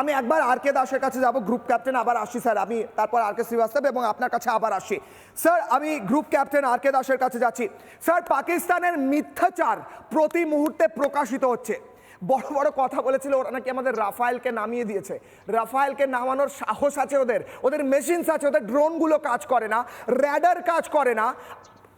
আমি একবার আর কে দাসের কাছে যাব গ্রুপ ক্যাপ্টেন আবার আসি স্যার আমি তারপর আর কে শ্রীবাস্তব এবং আপনার কাছে আবার আসি। স্যার আমি গ্রুপ ক্যাপ্টেন আর কে দাসের কাছে যাচ্ছি। স্যার পাকিস্তানের মিথ্যাচার প্রতি মুহূর্তে প্রকাশিত হচ্ছে। বড় বড় কথা বলেছিল, ওরা নাকি আমাদের রাফায়েলকে নামিয়ে দিয়েছে। রাফায়েলকে নামানোর সাহস আছে ওদের। ওদের মেশিনস আছে, ওদের ড্রোনগুলো কাজ করে না র্যাডার কাজ করে না।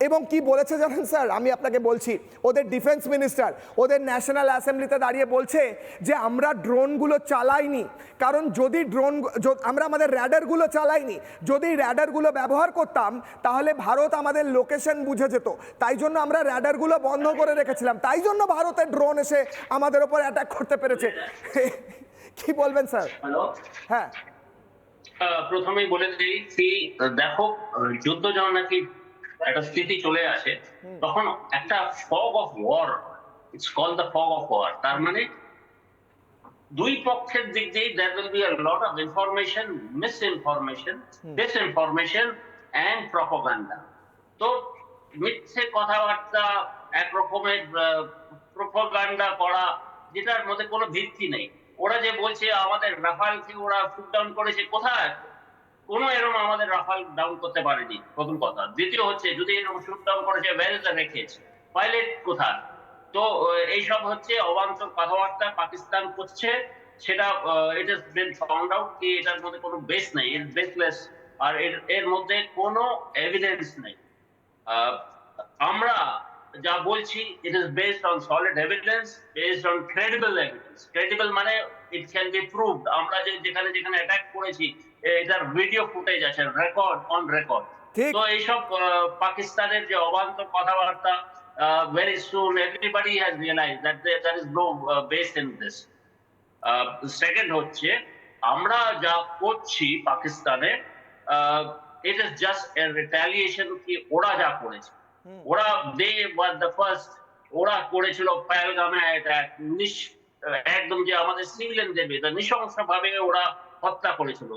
এবং কি বলেছে জানেন স্যার? আমি আপনাকে বলছি ওদের ডিফেন্স মিনিস্টার ওদের ন্যাশনাল অ্যাসেম্বলিতে দাঁড়িয়ে বলছে যে আমরা ড্রোনগুলো চালাইনি। কারণ যদি ড্রোন আমরা আমাদের র্যাডারগুলো চালাইনি যদি র্যাডারগুলো ব্যবহার করতাম তাহলে ভারত আমাদের লোকেশন বুঝে যেত। তাই জন্য আমরা র্যাডারগুলো বন্ধ করে রেখেছিলাম। তাই জন্য ভারতের ড্রোন এসে আমাদের ওপর অ্যাটাক করতে পেরেছে। কি বলবেন স্যার? হ্যাঁ। প্রথমেই বলে দিই দেখো যুদ্ধ যখন নাকি একটা স্থিতি চলে আসে তখন একটা fog of war it's call the fog of war তার মানে দুই পক্ষের দিক দিয়ে there will be a lot of information misinformation disinformation and propaganda তো মিথ্যে কথাবার্তা এক রকমের প্রপাগান্ডা করা যেটার মধ্যে কোনো ভিত্তি নেই। ওরা যে বলছে আমাদের রাফালকে ওরা শুট ডাউন করেছে কোথায়? কোনো এরকম আমাদের রাফাল ডাউন করতে পারেনি, প্রথম কথা। দ্বিতীয় হচ্ছে, যদি এরকম শুট ডাউন করেছে ভ্যারিজা রেখেছে, পাইলট কোথায়? তো এইসব হচ্ছে অবান্তর কথাবার্তা পাকিস্তান করছে। সেটা ইট ইস বিন ফাউন্ড আউট কি এটার মধ্যে কোনো বেস নেই ইট বেসলেস আর এর এর মধ্যে কোনো এভিডেন্স নেই। আমরা যা বলছি it is based on solid evidence based on credible evidence credible মানে ইট ক্যান বি প্রুভড আমরা যে, যেখানে যেখানে অ্যাটাক করেছি এটার ভিডিও ফুটেজ আছে রেকর্ড অন রেকর্ড তো এইসব পাকিস্তানের যে অবান্তর কথাবার্তা very soon everybody has realise that there is no base in this second হচ্ছে আমরা যা করছি পাকিস্তানে ইট ইস জাস্ট এ রিটালিয়েশন কি ওরা যা করেছে। ওরা দে ওয়াজ দ্য ফার্স্ট ওরা করেছিল পায়ালগামে অ্যাটাক নিশ একদম যে আমাদের সিভিলিয়ানদের বিরুদ্ধে নৃশংস ভাবে ওরা হত্যা করেছিল।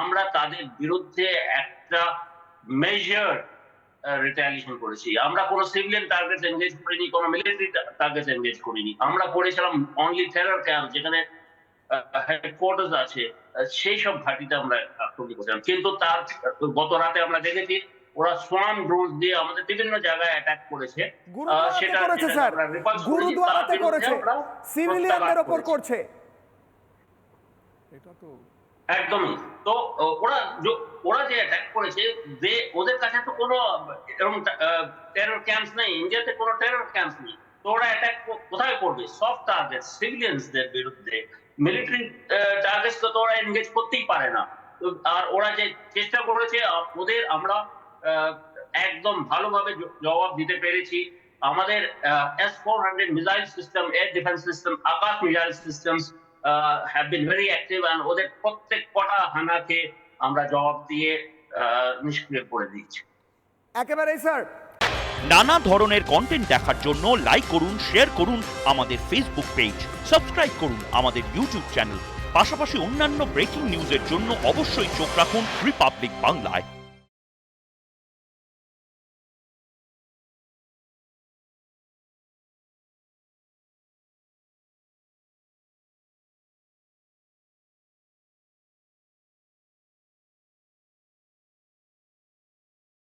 আমরা তাদের বিরুদ্ধে একটা মেজার রিটালিয়েশন করেছি। আমরা কোনো সিভিলিয়ান টার্গেট এনগেজ করিনি কোনো মিলিটারি টার্গেট এনগেজ করিনি। আমরা করেছিলাম অনলি টেরর ক্যাম্প যেখানে হেডকোয়ার্টার্স আছে। সেই সব ঘাটিতে আমরা আক্রমণ করেছিলাম। কিন্তু তার গত রাতে আমরা দেখেছি ওরা সোয়ান ড্রোন দিয়ে আমাদের বিভিন্ন জায়গায় অ্যাটাক করেছে। সেটা করেছে স্যার। repulse করেছি, তার গুরুদুয়ারাতে করেছে। সিভিলিয়ানদের ওপর করেছি। করছে। একদমই। তো ওরা ওরা যে অ্যাটাক করেছে, যে ওদের কাছে তো কোনো, এরকম টেরর ক্যাম্পস নেই, ইন্ডিয়াতে কোনো টেরর ক্যাম্পস নেই। তো ওরা অ্যাটাক কোথায় করবে? সফট টার্গেট সিভিলিয়ানসদের বিরুদ্ধে। মিলিটারি টার্গেটস তো ওরা এনগেজ করতেই পারে না। আর ওরা যে চেষ্টা করেছে ওদের আমরা একদম ভালোভাবে জবাব দিতে পেরেছি। আমাদের S four hundred missile system air defence system Akash missile systems have been very active and ওদের প্রত্যেক কটা হানাকে আমরা জবাব দিয়ে আহ, নিষ্ক্রিয় করে দিয়েছি। একেবারেই স্যার নানা ধরনের কন্টেন্ট দেখার জন্য লাইক করুন শেয়ার করুন আমাদের ফেসবুক পেজ সাবস্ক্রাইব করুন আমাদের ইউটিউব চ্যানেল পাশাপাশি অন্যান্য ব্রেকিং নিউজের জন্য অবশ্যই চোখ রাখুন রিপাবলিক বাংলায়